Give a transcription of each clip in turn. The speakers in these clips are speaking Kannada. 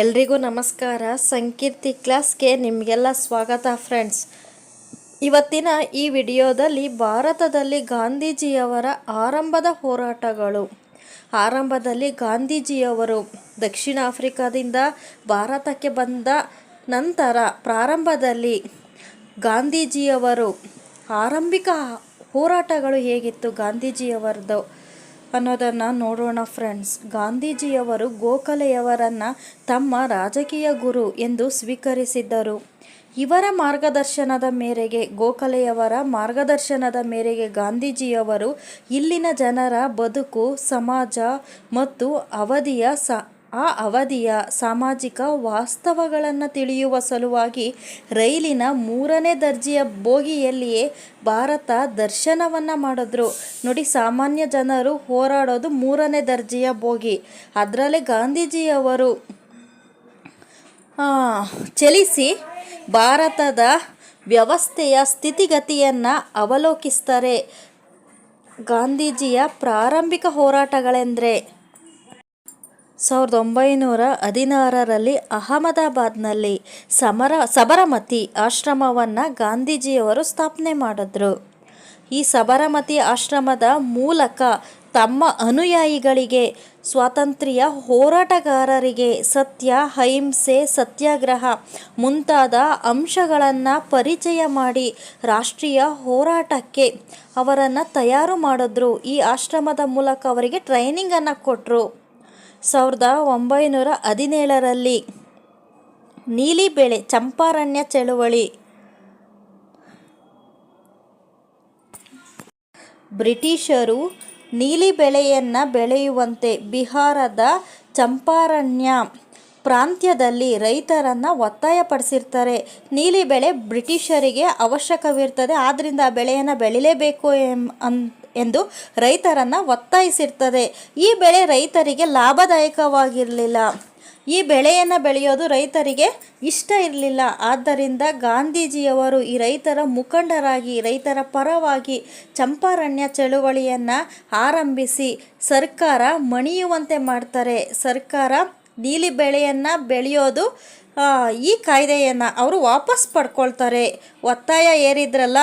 ಎಲ್ರಿಗೂ ನಮಸ್ಕಾರ. ಸಂಕೀರ್ತಿ ಕ್ಲಾಸ್ಗೆ ನಿಮಗೆಲ್ಲ ಸ್ವಾಗತ ಫ್ರೆಂಡ್ಸ್. ಇವತ್ತಿನ ಈ ವಿಡಿಯೋದಲ್ಲಿ ಭಾರತದಲ್ಲಿ ಗಾಂಧೀಜಿಯವರ ಆರಂಭದ ಹೋರಾಟಗಳು. ಆರಂಭದಲ್ಲಿ ಗಾಂಧೀಜಿಯವರು ದಕ್ಷಿಣ ಆಫ್ರಿಕಾದಿಂದ ಭಾರತಕ್ಕೆ ಬಂದ ನಂತರ ಪ್ರಾರಂಭದಲ್ಲಿ ಗಾಂಧೀಜಿಯವರು ಆರಂಭಿಕ ಹೋರಾಟಗಳು ಹೇಗಿತ್ತು? ಗಾಂಧೀಜಿಯವರದು ಅನ್ನೋದನ್ನು ನೋಡೋಣ ಫ್ರೆಂಡ್ಸ್ ಗಾಂಧೀಜಿಯವರು ಗೋಖಲೆಯವರನ್ನು ತಮ್ಮ ರಾಜಕೀಯ ಗುರು ಎಂದು ಸ್ವೀಕರಿಸಿದ್ದರು. ಇವರ ಮಾರ್ಗದರ್ಶನದ ಮೇರೆಗೆ ಗೋಖಲೆಯವರ ಮಾರ್ಗದರ್ಶನದ ಮೇರೆಗೆ ಗಾಂಧೀಜಿಯವರು ಇಲ್ಲಿನ ಜನರ ಬದುಕು, ಸಮಾಜ ಮತ್ತು ಅವಧಿಯ ಸ ಆ ಅವಧಿಯ ಸಾಮಾಜಿಕ ವಾಸ್ತವಗಳನ್ನು ತಿಳಿಯುವ ಸಲುವಾಗಿ ರೈಲಿನ ಮೂರನೇ ದರ್ಜೆಯ ಬೋಗಿಯಲ್ಲಿಯೇ ಭಾರತ ದರ್ಶನವನ್ನು ಮಾಡಿದ್ರು. ನೋಡಿ, ಸಾಮಾನ್ಯ ಜನರು ಹೋರಾಡೋದು ಮೂರನೇ ದರ್ಜೆಯ ಬೋಗಿ. ಅದರಲ್ಲೇ ಗಾಂಧೀಜಿಯವರು ಚಲಿಸಿ ಭಾರತದ ವ್ಯವಸ್ಥೆಯ ಸ್ಥಿತಿಗತಿಯನ್ನು ಅವಲೋಕಿಸ್ತಾರೆ. ಗಾಂಧೀಜಿಯ ಪ್ರಾರಂಭಿಕ ಹೋರಾಟಗಳೆಂದರೆ ಸಾವಿರದ ಒಂಬೈನೂರ ಹದಿನಾರರಲ್ಲಿ ಅಹಮದಾಬಾದ್ನಲ್ಲಿ ಸಮರ, ಸಬರಮತಿ ಆಶ್ರಮವನ್ನು ಗಾಂಧೀಜಿಯವರು ಸ್ಥಾಪನೆ ಮಾಡಿದ್ರು. ಈ ಸಬರಮತಿ ಆಶ್ರಮದ ಮೂಲಕ ತಮ್ಮ ಅನುಯಾಯಿಗಳಿಗೆ ಸ್ವಾತಂತ್ರ್ಯ ಹೋರಾಟಗಾರರಿಗೆ ಸತ್ಯ, ಅಹಿಂಸೆ, ಸತ್ಯಾಗ್ರಹ ಮುಂತಾದ ಅಂಶಗಳನ್ನು ಪರಿಚಯ ಮಾಡಿ ರಾಷ್ಟ್ರೀಯ ಹೋರಾಟಕ್ಕೆ ಅವರನ್ನು ತಯಾರು ಮಾಡಿದ್ರು. ಈ ಆಶ್ರಮದ ಮೂಲಕ ಅವರಿಗೆ ಟ್ರೈನಿಂಗನ್ನು ಕೊಟ್ಟರು ಸಾವಿರದ ಒಂಬೈನೂರ ಹದಿನೇಳರಲ್ಲಿ ನೀಲಿ ಬೆಳೆ ಚಂಪಾರಣ್ಯ ಚಳುವಳಿ. ಬ್ರಿಟಿಷರು ನೀಲಿ ಬೆಳೆಯನ್ನು ಬೆಳೆಯುವಂತೆ ಬಿಹಾರದ ಚಂಪಾರಣ್ಯ ಪ್ರಾಂತ್ಯದಲ್ಲಿ ರೈತರನ್ನು ಒತ್ತಾಯಪಡಿಸಿರ್ತಾರೆ. ನೀಲಿ ಬೆಳೆ ಬ್ರಿಟಿಷರಿಗೆ ಅವಶ್ಯಕವಿರ್ತದೆ ಆದ್ದರಿಂದ ಆ ಬೆಳೆಯನ್ನು ಬೆಳಿಲೇಬೇಕು ಎಂ ಅನ್ ಎಂದು ರೈತರನ್ನು ಒತ್ತಾಯಿಸಿರ್ತದೆ. ಈ ಬೆಳೆ ರೈತರಿಗೆ ಲಾಭದಾಯಕವಾಗಿರಲಿಲ್ಲ. ಈ ಬೆಳೆಯನ್ನು ಬೆಳೆಯೋದು ರೈತರಿಗೆ ಇಷ್ಟ ಇರಲಿಲ್ಲ. ಆದ್ದರಿಂದ ಗಾಂಧೀಜಿಯವರು ಈ ರೈತರ ಮುಖಂಡರಾಗಿ, ರೈತರ ಪರವಾಗಿ ಚಂಪಾರಣ್ಯ ಚಳುವಳಿಯನ್ನು ಆರಂಭಿಸಿ ಸರ್ಕಾರ ಮಣಿಯುವಂತೆ ಮಾಡ್ತಾರೆ. ಸರ್ಕಾರ ನೀಲಿ ಬೆಳೆಯನ್ನು ಬೆಳೆಯೋದು ಈ ಕಾಯ್ದೆಯನ್ನು ಅವರು ವಾಪಸ್ ಪಡ್ಕೊಳ್ತಾರೆ. ಒತ್ತಾಯ ಏರಿದ್ರಲ್ಲ?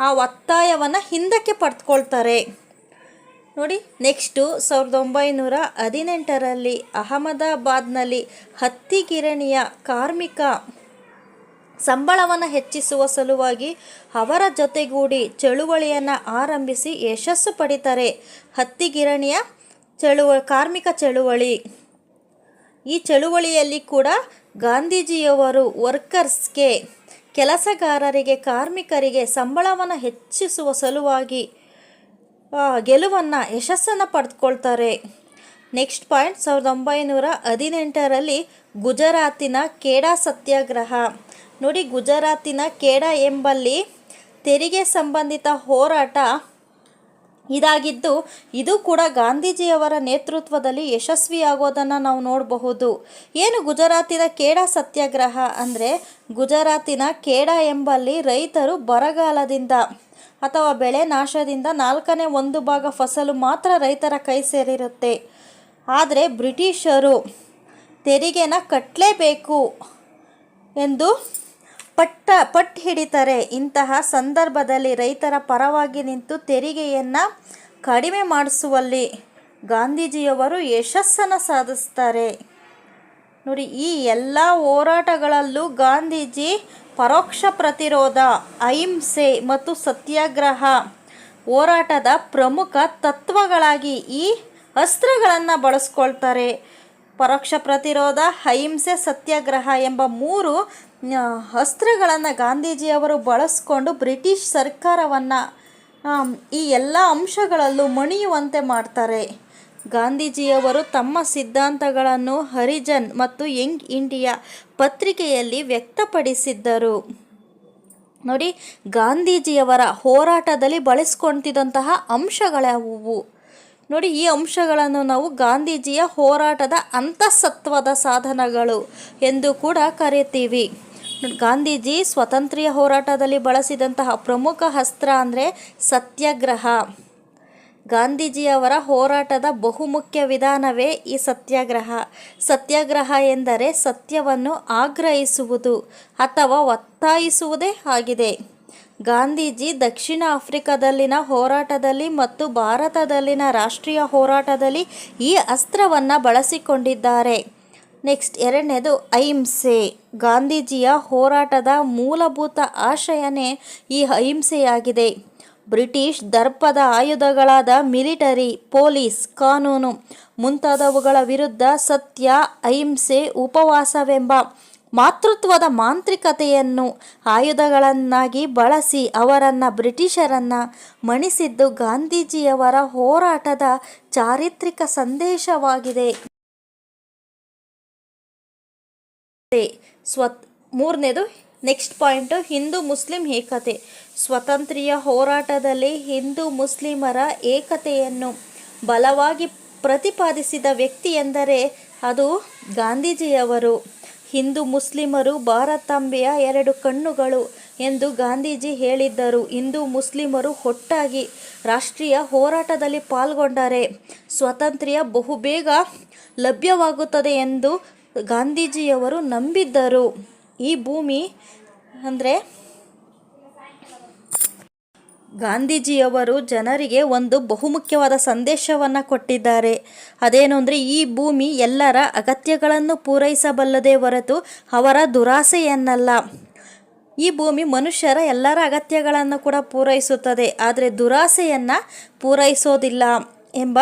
ಆ ಒತ್ತಾಯವನ್ನು ಹಿಂದಕ್ಕೆ ಪಡೆದುಕೊಳ್ತಾರೆ ನೋಡಿ ನೆಕ್ಸ್ಟು ಸಾವಿರದ ಒಂಬೈನೂರ ಹದಿನೆಂಟರಲ್ಲಿ ಅಹಮದಾಬಾದ್ನಲ್ಲಿ ಹತ್ತಿ ಗಿರಣಿಯ ಕಾರ್ಮಿಕ ಸಂಬಳವನ್ನು ಹೆಚ್ಚಿಸುವ ಸಲುವಾಗಿ ಅವರ ಜೊತೆಗೂಡಿ ಚಳುವಳಿಯನ್ನು ಆರಂಭಿಸಿ ಯಶಸ್ಸು ಪಡಿತಾರೆ. ಹತ್ತಿ ಗಿರಣಿಯ ಚಳುವ, ಕಾರ್ಮಿಕ ಚಳುವಳಿ. ಈ ಚಳುವಳಿಯಲ್ಲಿ ಕೂಡ ಗಾಂಧೀಜಿಯವರು ವರ್ಕರ್ಸ್ಗೆ ಕೆಲಸಗಾರರಿಗೆ, ಕಾರ್ಮಿಕರಿಗೆ ಸಂಬಳವನ್ನು ಹೆಚ್ಚಿಸುವ ಸಲುವಾಗಿ ಗೆಲುವನ್ನು ಯಶಸ್ಸನ್ನು ಪಡೆದುಕೊಳ್ತಾರೆ ನೆಕ್ಸ್ಟ್ ಪಾಯಿಂಟ್, ಸಾವಿರದ ಒಂಬೈನೂರ ಹದಿನೆಂಟರಲ್ಲಿ ಗುಜರಾತಿನ ಕೇಡಾ ಸತ್ಯಾಗ್ರಹ. ನೋಡಿ, ಗುಜರಾತಿನ ಕೇಡಾ ಎಂಬಲ್ಲಿ ತೆರಿಗೆ ಸಂಬಂಧಿತ ಹೋರಾಟ ಇದಾಗಿದ್ದು, ಇದು ಕೂಡ ಗಾಂಧೀಜಿಯವರ ನೇತೃತ್ವದಲ್ಲಿ ಯಶಸ್ವಿಯಾಗೋದನ್ನು ನಾವು ನೋಡಬಹುದು. ಏನು ಗುಜರಾತಿನ ಕೇಡಾ ಸತ್ಯಾಗ್ರಹ ಅಂದರೆ ಗುಜರಾತಿನ ಕೇಡಾ ಎಂಬಲ್ಲಿ ರೈತರು ಬರಗಾಲದಿಂದ ಅಥವಾ ಬೆಳೆ ನಾಶದಿಂದ ನಾಲ್ಕನೇ ಒಂದು ಭಾಗ ಫಸಲು ಮಾತ್ರ ರೈತರ ಕೈ ಸೇರಿರುತ್ತೆ. ಆದರೆ ಬ್ರಿಟಿಷರು ತೆರಿಗೆನ ಕಟ್ಟಲೇಬೇಕು ಎಂದು ಪಟ್ಟ, ಪಟ್ ಹಿಡಿತಾರೆ ಇಂತಹ ಸಂದರ್ಭದಲ್ಲಿ ರೈತರ ಪರವಾಗಿ ನಿಂತು ತೆರಿಗೆಯನ್ನು ಕಡಿಮೆ ಮಾಡಿಸುವಲ್ಲಿ ಗಾಂಧೀಜಿಯವರು ಯಶಸ್ಸನ್ನು ಸಾಧಿಸ್ತಾರೆ. ನೋಡಿ, ಈ ಎಲ್ಲ ಹೋರಾಟಗಳಲ್ಲೂ ಗಾಂಧೀಜಿ ಪರೋಕ್ಷ ಪ್ರತಿರೋಧ, ಅಹಿಂಸೆ ಮತ್ತು ಸತ್ಯಾಗ್ರಹ ಹೋರಾಟದ ಪ್ರಮುಖ ತತ್ವಗಳಾಗಿ ಈ ಅಸ್ತ್ರಗಳನ್ನು ಬಳಸ್ಕೊಳ್ತಾರೆ. ಪರೋಕ್ಷ ಪ್ರತಿರೋಧ, ಅಹಿಂಸೆ, ಸತ್ಯಾಗ್ರಹ ಎಂಬ ಮೂರು ಅಸ್ತ್ರಗಳನ್ನು ಗಾಂಧೀಜಿಯವರು ಬಳಸ್ಕೊಂಡು ಬ್ರಿಟಿಷ್ ಸರ್ಕಾರವನ್ನು ಈ ಎಲ್ಲ ಅಂಶಗಳಲ್ಲೂ ಮಣಿಯುವಂತೆ ಮಾಡ್ತಾರೆ. ಗಾಂಧೀಜಿಯವರು ತಮ್ಮ ಸಿದ್ಧಾಂತಗಳನ್ನು ಹರಿಜನ್ ಮತ್ತು ಯಂಗ್ ಇಂಡಿಯಾ ಪತ್ರಿಕೆಯಲ್ಲಿ ವ್ಯಕ್ತಪಡಿಸಿದ್ದರು. ನೋಡಿ, ಗಾಂಧೀಜಿಯವರ ಹೋರಾಟದಲ್ಲಿ ಬಳಸ್ಕೊಳ್ತಿದ್ದಂತಹ ಅಂಶಗಳ್ಯಾವುವು ನೋಡಿ, ಈ ಅಂಶಗಳನ್ನು ನಾವು ಗಾಂಧೀಜಿಯ ಹೋರಾಟದ ಅಂತಸತ್ವದ ಸಾಧನಗಳು ಎಂದು ಕೂಡ ಕರಿತೀವಿ. ಗಾಂಧೀಜಿ ಸ್ವಾತಂತ್ರ್ಯ ಹೋರಾಟದಲ್ಲಿ ಬಳಸಿದಂತಹ ಪ್ರಮುಖ ಅಸ್ತ್ರ ಅಂದರೆ ಸತ್ಯಾಗ್ರಹ. ಗಾಂಧೀಜಿಯವರ ಹೋರಾಟದ ಬಹುಮುಖ್ಯ ವಿಧಾನವೇ ಈ ಸತ್ಯಾಗ್ರಹ. ಸತ್ಯಾಗ್ರಹ ಎಂದರೆ ಸತ್ಯವನ್ನು ಆಗ್ರಹಿಸುವುದು ಅಥವಾ ಒತ್ತಾಯಿಸುವುದೇ ಆಗಿದೆ. ಗಾಂಧೀಜಿ ದಕ್ಷಿಣ ಆಫ್ರಿಕಾದಲ್ಲಿನ ಹೋರಾಟದಲ್ಲಿ ಮತ್ತು ಭಾರತದಲ್ಲಿನ ರಾಷ್ಟ್ರೀಯ ಹೋರಾಟದಲ್ಲಿ ಈ ಅಸ್ತ್ರವನ್ನು ಬಳಸಿಕೊಂಡಿದ್ದಾರೆ. ನೆಕ್ಸ್ಟ್ ಎರಡನೇದು ಅಹಿಂಸೆ. ಗಾಂಧೀಜಿಯ ಹೋರಾಟದ ಮೂಲಭೂತ ಆಶಯನೇ ಈ ಅಹಿಂಸೆಯಾಗಿದೆ. ಬ್ರಿಟಿಷ್ ದರ್ಪದ ಆಯುಧಗಳಾದ ಮಿಲಿಟರಿ, ಪೊಲೀಸ್, ಕಾನೂನು ಮುಂತಾದವುಗಳ ವಿರುದ್ಧ ಸತ್ಯ, ಅಹಿಂಸೆ, ಉಪವಾಸವೆಂಬ ಮಾತೃತ್ವದ ಮಾಂತ್ರಿಕತೆಯನ್ನು ಆಯುಧಗಳನ್ನಾಗಿ ಬಳಸಿ ಅವರನ್ನು ಬ್ರಿಟಿಷರನ್ನು ಮಣಿಸಿದ್ದು ಗಾಂಧೀಜಿಯವರ ಹೋರಾಟದ ಚಾರಿತ್ರಿಕ ಸಂದೇಶವಾಗಿದೆ. ಸ್ವತ್, ಮೂರನೇದು ನೆಕ್ಸ್ಟ್ ಪಾಯಿಂಟು ಹಿಂದೂ ಮುಸ್ಲಿಂ ಏಕತೆ. ಸ್ವತಂತ್ರ್ಯ ಹೋರಾಟದಲ್ಲಿ ಹಿಂದೂ ಮುಸ್ಲಿಮರ ಏಕತೆಯನ್ನು ಬಲವಾಗಿ ಪ್ರತಿಪಾದಿಸಿದ ವ್ಯಕ್ತಿ ಎಂದರೆ ಅದು ಗಾಂಧೀಜಿಯವರು. ಹಿಂದೂ ಮುಸ್ಲಿಮರು ಭಾರತಾಂಬೆಯ ಎರಡು ಕಣ್ಣುಗಳು ಎಂದು ಗಾಂಧೀಜಿ ಹೇಳಿದ್ದರು. ಹಿಂದೂ ಮುಸ್ಲಿಮರು ಒಟ್ಟಾಗಿ ರಾಷ್ಟ್ರೀಯ ಹೋರಾಟದಲ್ಲಿ ಪಾಲ್ಗೊಂಡರೆ. ಸ್ವಾತಂತ್ರ್ಯ ಬಹುಬೇಗ ಲಭ್ಯವಾಗುತ್ತದೆ ಎಂದು ಗಾಂಧೀಜಿಯವರು ನಂಬಿದ್ದರು. ಈ ಭೂಮಿ ಅಂದರೆ ಗಾಂಧೀಜಿಯವರು ಜನರಿಗೆ ಒಂದು ಬಹುಮುಖ್ಯವಾದ ಸಂದೇಶವನ್ನು ಕೊಟ್ಟಿದ್ದಾರೆ. ಅದೇನು ಅಂದರೆ ಈ ಭೂಮಿ ಎಲ್ಲರ ಅಗತ್ಯಗಳನ್ನು ಪೂರೈಸಬಲ್ಲದೇ ಹೊರತು ಅವರ ದುರಾಸೆಯನ್ನಲ್ಲ. ಈ ಭೂಮಿ ಮನುಷ್ಯರ ಎಲ್ಲರ ಅಗತ್ಯಗಳನ್ನು ಕೂಡ ಪೂರೈಸುತ್ತದೆ. ಆದರೆ ದುರಾಸೆಯನ್ನು ಪೂರೈಸೋದಿಲ್ಲ ಎಂಬ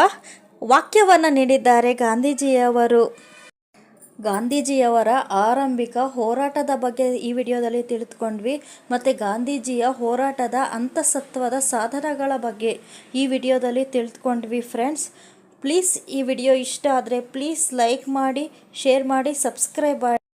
ವಾಕ್ಯವನ್ನು ನೀಡಿದ್ದಾರೆ ಗಾಂಧೀಜಿಯವರು. ಗಾಂಧೀಜಿಯವರ ಆರಂಭಿಕ ಹೋರಾಟದ ಬಗ್ಗೆ ಈ ವಿಡಿಯೋದಲ್ಲಿ ತಿಳಿದುಕೊಂಡ್ವಿ. ಮತ್ತು ಗಾಂಧೀಜಿಯ ಹೋರಾಟದ ಅಂತಸತ್ವದ ಸಾಧನಗಳ ಬಗ್ಗೆ ಈ ವಿಡಿಯೋದಲ್ಲಿ ತಿಳಿದುಕೊಂಡ್ವಿ ಫ್ರೆಂಡ್ಸ್. ಪ್ಲೀಸ್ ಈ ವಿಡಿಯೋ ಇಷ್ಟ ಆದರೆ ಪ್ಲೀಸ್ ಲೈಕ್ ಮಾಡಿ, ಶೇರ್ ಮಾಡಿ, ಸಬ್ಸ್ಕ್ರೈಬ್ ಮಾಡಿ.